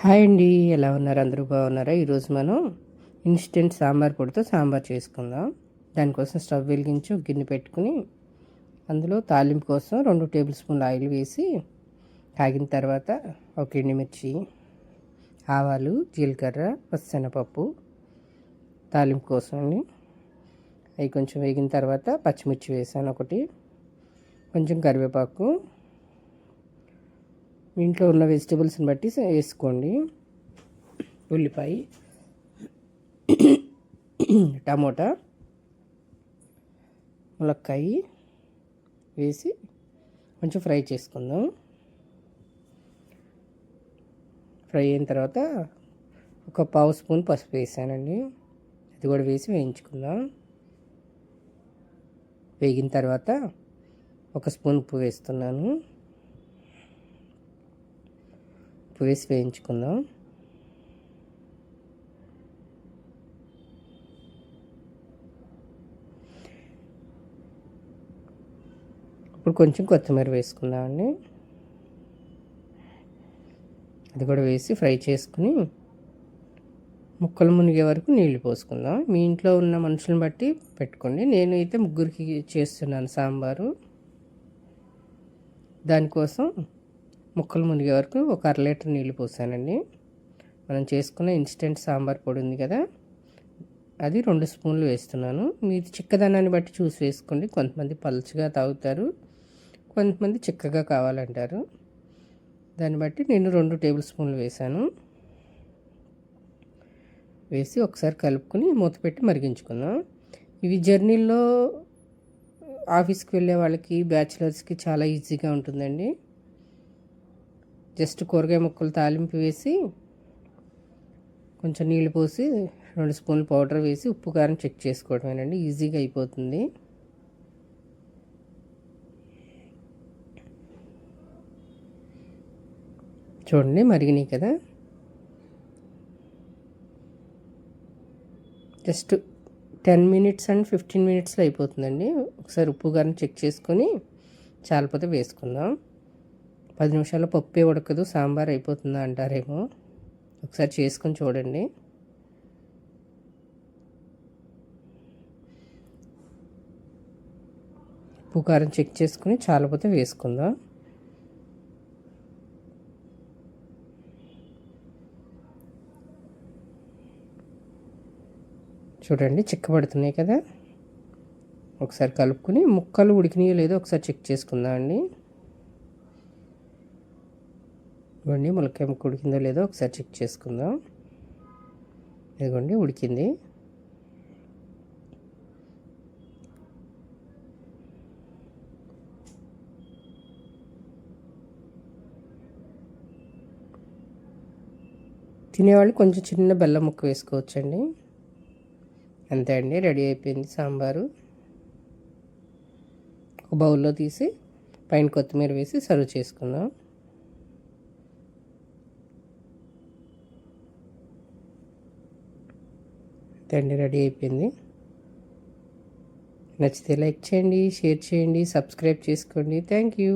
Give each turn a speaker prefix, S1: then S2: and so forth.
S1: Hi అండి ఎలా ఉన్నారు? అందరూ బాగున్నారా? ఈరోజు మనం ఇన్స్టెంట్ సాంబార్ పొడితో సాంబార్ చేసుకుందాం. దానికోసం స్టవ్ వెలిగించి ఒక గిన్నె పెట్టుకుని అందులో తాలింపు కోసం రెండు టేబుల్ స్పూన్లు ఆయిల్ వేసి కాగిన తర్వాత ఒక ఎండుమిర్చి ఆవాలు జీలకర్ర పచ్చనపప్పు తాలింపు కోసం అండి. అవి కొంచెం వేగిన తర్వాత పచ్చిమిర్చి వేసాను ఒకటి కొంచెం కరివేపాకు మీ ఇంట్లో ఉన్న వెజిటబుల్స్ని బట్టి వేసుకోండి. ఉల్లిపాయ టమోటా ములక్కాయ వేసి కొంచెం ఫ్రై చేసుకుందాం. ఫ్రై అయిన తర్వాత ఒక పావు స్పూన్ పసుపు వేసానండి. అది కూడా వేసి వేయించుకుందాం. వేగిన తర్వాత ఒక స్పూన్ ఉప్పు వేస్తున్నాను. ఉప్పు వేసి వేయించుకుందాం. ఇప్పుడు కొంచెం కొత్తిమీర వేసుకుందామండి. అది కూడా వేసి ఫ్రై చేసుకుని ముక్కలు మునిగే వరకు నీళ్ళు పోసుకుందాం. మీ ఇంట్లో ఉన్న మనుషులను బట్టి పెట్టుకోండి. నేనైతే ముగ్గురికి చేస్తున్నాను సాంబారు. దానికోసం ముక్కలు మునిగే వరకు ఒక అర లీటర్ నీళ్ళు పోసానండి. మనం చేసుకున్న ఇన్స్టెంట్ సాంబార్ పొడి ఉంది కదా అది రెండు స్పూన్లు వేస్తున్నాను. మీరు చిక్కదనాన్ని బట్టి చూసి వేసుకోండి. కొంతమంది పలుచగా తాగుతారు కొంతమంది చిక్కగా కావాలంటారు. దాన్ని బట్టి నేను రెండు టేబుల్ స్పూన్లు వేశాను వేసి ఒకసారి కలుపుకొని మూత పెట్టి మరిగించుకుందాం. ఇవి జర్నీల్లో ఆఫీస్కి వెళ్ళే వాళ్ళకి బ్యాచిలర్స్కి చాలా ఈజీగా ఉంటుందండి. జస్ట్ కూరగాయ ముక్కలు తాలింపు వేసి కొంచెం నీళ్ళు పోసి రెండు స్పూన్లు పౌడర్ వేసి ఉప్పు కారం చెక్ చేసుకోవడమేనండి. ఈజీగా అయిపోతుంది. చూడండి మరిగినాయి కదా. Just ten minutes and fifteen మినిట్స్లో అయిపోతుందండి. ఒకసారి ఉప్పు కారం చెక్ చేసుకొని చాలపోతే వేసుకుందాం. పది నిమిషాల్లో పప్పే ఉడకదు సాంబార్ అయిపోతుందా అంటారేమో. ఒకసారి చేసుకొని చూడండి. ఉప్పు కారం చెక్ చేసుకుని చాలపోతే వేసుకుందాం. చూడండి చిక్కబడుతున్నాయి కదా. ఒకసారి కలుపుకుని ముక్కలు ఉడికినాయో లేదో ఒకసారి చెక్ చేసుకుందాం అండి ఇవ్వండి ములక్కాయ ముక్క ఉడికిందో లేదో ఒకసారి చెక్ చేసుకుందాం. ఇదిగోండి ఉడికింది. తినేవాళ్ళు కొంచెం చిన్న బెల్లం ముక్క వేసుకోవచ్చండి. అంతే అండి రెడీ అయిపోయింది సాంబారు. ఒక బౌల్లో తీసి పైన కొత్తిమీర వేసి సర్వ్ చేసుకుందాం. అండి రెడీ అయిపోయింది. నచ్చితే లైక్ చేయండి షేర్ చేయండి సబ్స్క్రైబ్ చేసుకోండి. Thank you.